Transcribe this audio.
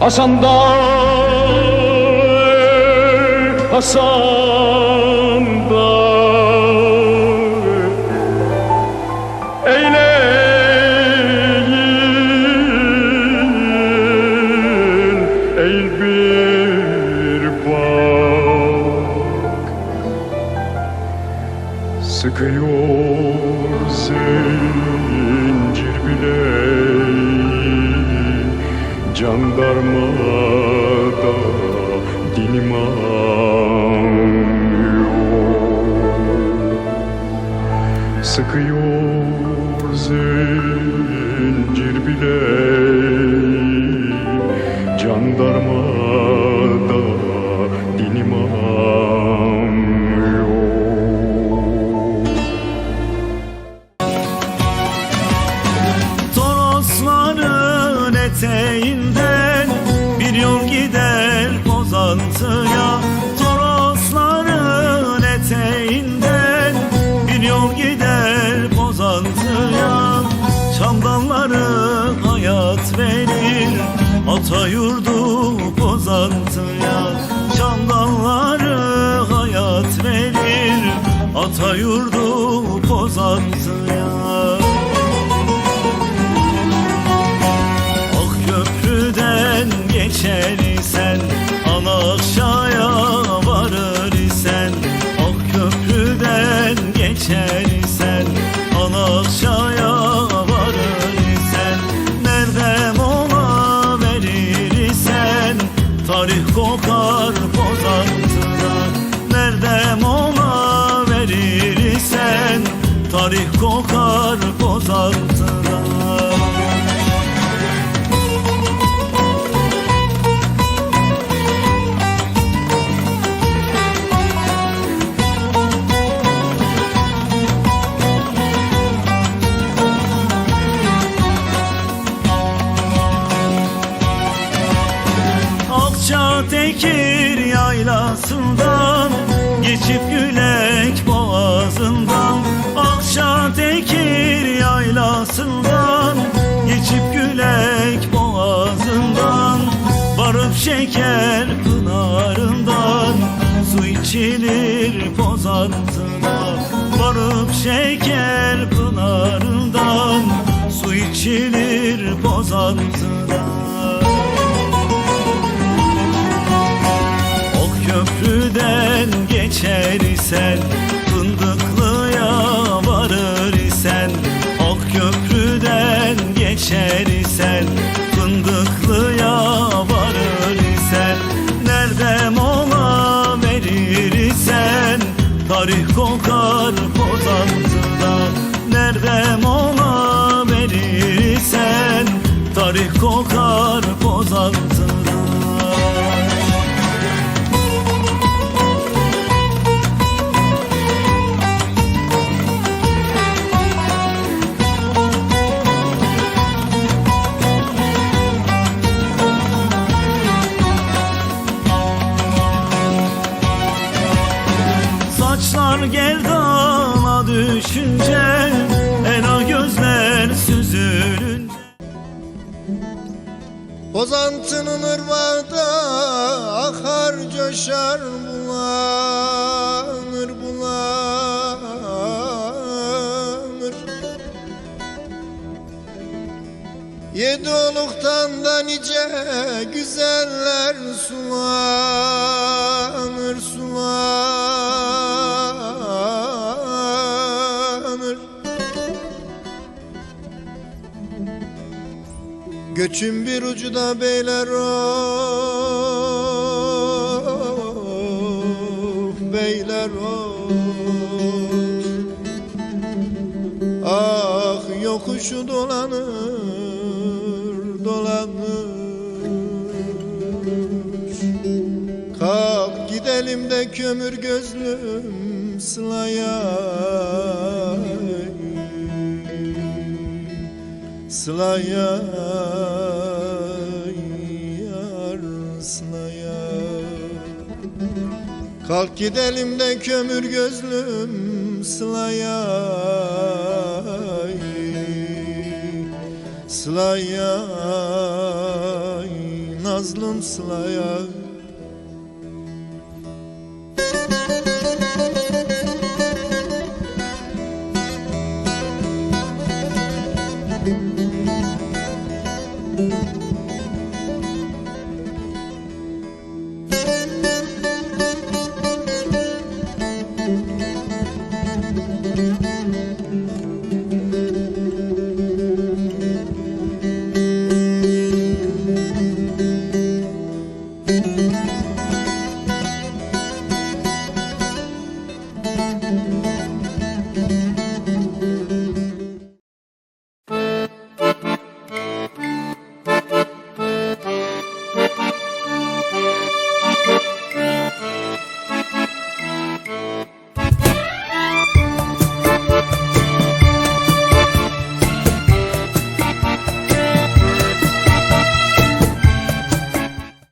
Hasan da Hasan da Eyleyin eğil bir bak. Sıkıyor zincir bileği Jandarmada dinim yok Sıkıyor zincir bileği Pozantı'ya Torosların eteğinden bir yol gider Pozantı'ya Çam dalları hayat verir Ata yurdu Pozantı'ya Çam dalları hayat verir Ata yurdu Pozantı'ya Tarih kokar pozantıda Akça Tekir yaylasından Geçip içilir pozantına Varıp şeker pınarından Su içilir pozantına Tarih kokar pozantıda Nerede mola verir isen Tarih kokar pozantıda düşünce Ela gözler süzülünce. Pozantının ırmağında akar coşar bulanır bulanır. Yedi oluktan da nice güzeller sulanır Göçün bir ucu da beyler of Beyler of Ah yokuşu dolanır Dolanır. Kalk gidelim de kömür gözlüm Sıla'ya Sıla'ya yar Sıla'ya Kalk gidelim de kömür gözlüm Sıla'ya Sıla'ya mazlum sılaya Müzik